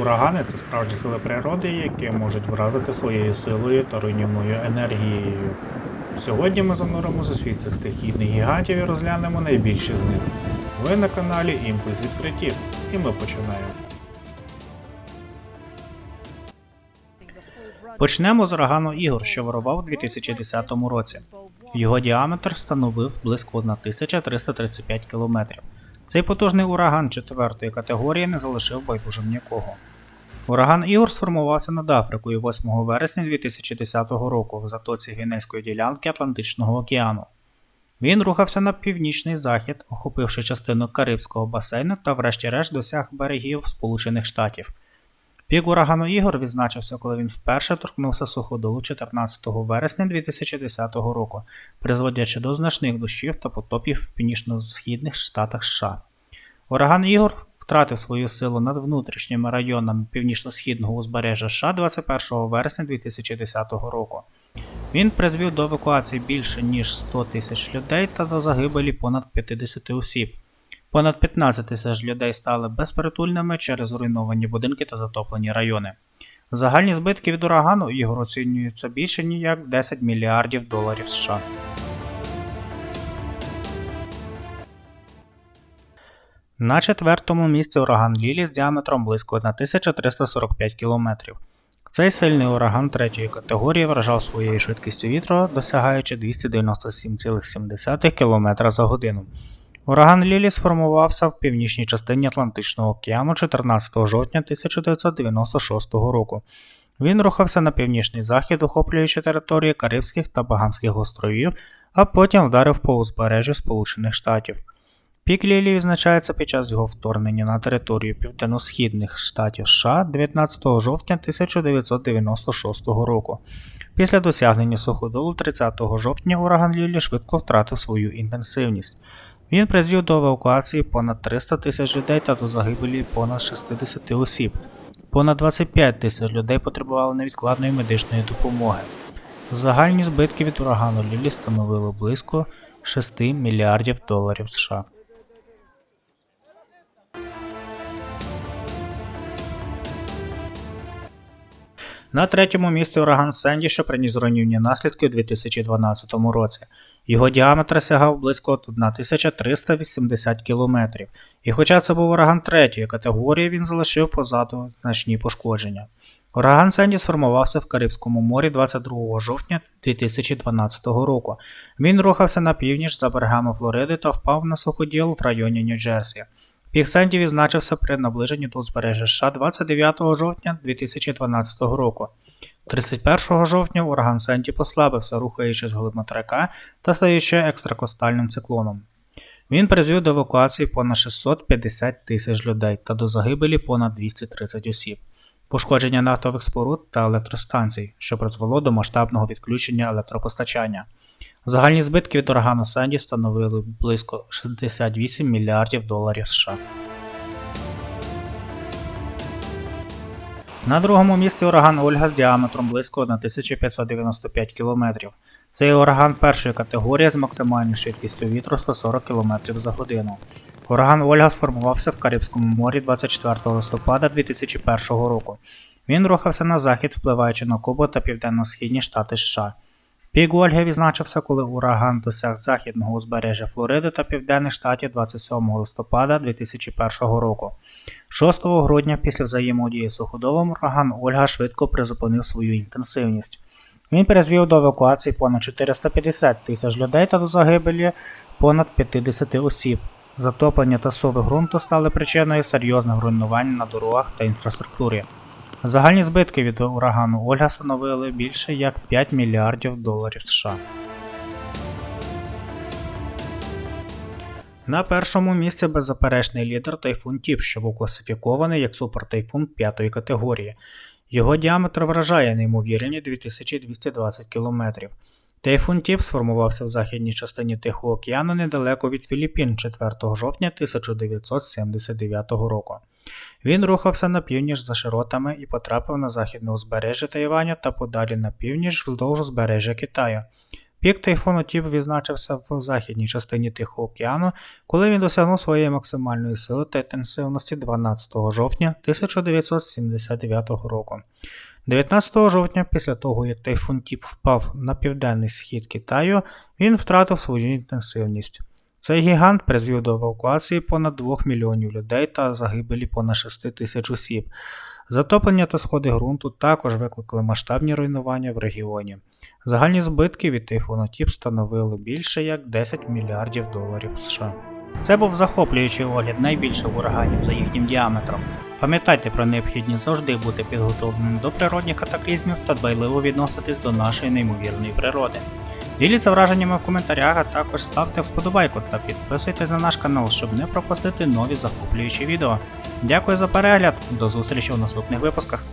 Урагани це справжні сили природи, які можуть вразити своєю силою та руйнівною енергією. Сьогодні ми зануримося у світ цих стихійних гігантів і розглянемо найбільші з них. Ви на каналі Імпульс відкриттів, і ми починаємо. Почнемо з урагану Ігор, що вирував у 2010 році. Його діаметр становив близько 1335 км. Цей потужний ураган четвертої категорії не залишив байдужим нікого. Ураган Ігор сформувався над Африкою 8 вересня 2010 року в затоці Гвінейської ділянки Атлантичного океану. Він рухався на північний захід, охопивши частину Карибського басейну та врешті-решт досяг берегів Сполучених Штатів. Пік урагану Ігор відзначився, коли він вперше торкнувся суходолу 14 вересня 2010 року, призводячи до значних дощів та потопів в північно-східних штатах США. Ураган Ігор втратив свою силу над внутрішніми районами північно-східного узбережжя США 21 вересня 2010 року. Він призвів до евакуації більше ніж 100 тисяч людей та до загибелі понад 50 осіб. Понад 15 тисяч людей стали безпритульними через зруйновані будинки та затоплені райони. Загальні збитки від урагану Ігор оцінюються більше ніж як 10 мільярдів доларів США. На четвертому місці ураган Лілі з діаметром близько 1345 км. Цей сильний ураган третьої категорії вражав своєю швидкістю вітру, досягаючи 297,7 км за годину. Ураган Лілі сформувався в північній частині Атлантичного океану 14 жовтня 1996 року. Він рухався на північний захід, охоплюючи території Карибських та Багамських островів, а потім вдарив по узбережжю Сполучених Штатів. Пік Лілі відзначається під час його вторгнення на територію південно-східних штатів США 19 жовтня 1996 року. Після досягнення суходолу 30 жовтня ураган Лілі швидко втратив свою інтенсивність. Він призвів до евакуації понад 300 тисяч людей та до загибелі понад 60 осіб. Понад 25 тисяч людей потребували невідкладної медичної допомоги. Загальні збитки від урагану Лілі становили близько 6 мільярдів доларів США. На третьому місці ураган Сенді, що приніс руйнівні наслідки у 2012 році. Його діаметр сягав близько 1380 км, і хоча це був ураган третьої категорії, він залишив позаду значні пошкодження. Ураган Сенді сформувався в Карибському морі 22 жовтня 2012 року. Він рухався на північ за берегами Флориди та впав на суходіл в районі Нью-Джерсі. Пік Сенді відзначився при наближенні до узбережжя США 29 жовтня 2012 року. 31 жовтня ураган Сенті послабився, рухаючись глиб материка та стаючи екстракостальним циклоном. Він призвів до евакуації понад 650 тисяч людей та до загибелі понад 230 осіб, пошкодження нафтових споруд та електростанцій, що призвело до масштабного відключення електропостачання. Загальні збитки від урагану Сенді становили близько 68 мільярдів доларів США. На другому місці ураган Ольга з діаметром близько 1595 км. Цей ураган першої категорії з максимальною швидкістю вітру 140 км за годину. Ураган Ольга сформувався в Карибському морі 24 листопада 2001 року. Він рухався на захід, впливаючи на Кубу та південно-східні штати США. Пік Ольги відзначився, коли ураган досяг західного узбережжя Флориди та Південних штатів 27 листопада 2001 року. 6 грудня після взаємодії з суходолом ураган Ольга швидко призупинив свою інтенсивність. Він призвів до евакуації понад 450 тисяч людей та до загибелі понад 50 осіб. Затоплення та сови ґрунту стали причиною серйозних руйнувань на дорогах та інфраструктурі. Загальні збитки від урагану Ольга становили більше як 5 мільярдів доларів США. На першому місці беззаперечний лідер Тайфун Тіп, що був класифікований як супертайфун п'ятої категорії. Його діаметр вражає неймовірні 2220 км. Тайфун Тіп сформувався в західній частині Тихого океану недалеко від Філіппін 4 жовтня 1979 року. Він рухався на північ за широтами і потрапив на західне узбережжя Тайваня та подалі на північ вздовж узбережжя Китаю. Пік тайфуну Тіп відзначився в західній частині Тихого океану, коли він досягнув своєї максимальної сили та інтенсивності 12 жовтня 1979 року. 19 жовтня, після того як тайфун Тіп впав на південний схід Китаю, він втратив свою інтенсивність. Цей гігант призвів до евакуації понад 2 мільйонів людей та загибелі понад 6 тисяч осіб. Затоплення та сходи ґрунту також викликали масштабні руйнування в регіоні. Загальні збитки від тайфуну Тіп становили більше як 10 мільярдів доларів США. Це був захоплюючий огляд найбільших ураганів за їхнім діаметром. Пам'ятайте про необхідність завжди бути підготовленим до природних катаклізмів та дбайливо відноситись до нашої неймовірної природи. Діліться враженнями в коментарях, а також ставте вподобайку та підписуйтесь на наш канал, щоб не пропустити нові захоплюючі відео. Дякую за перегляд, до зустрічі у наступних випусках.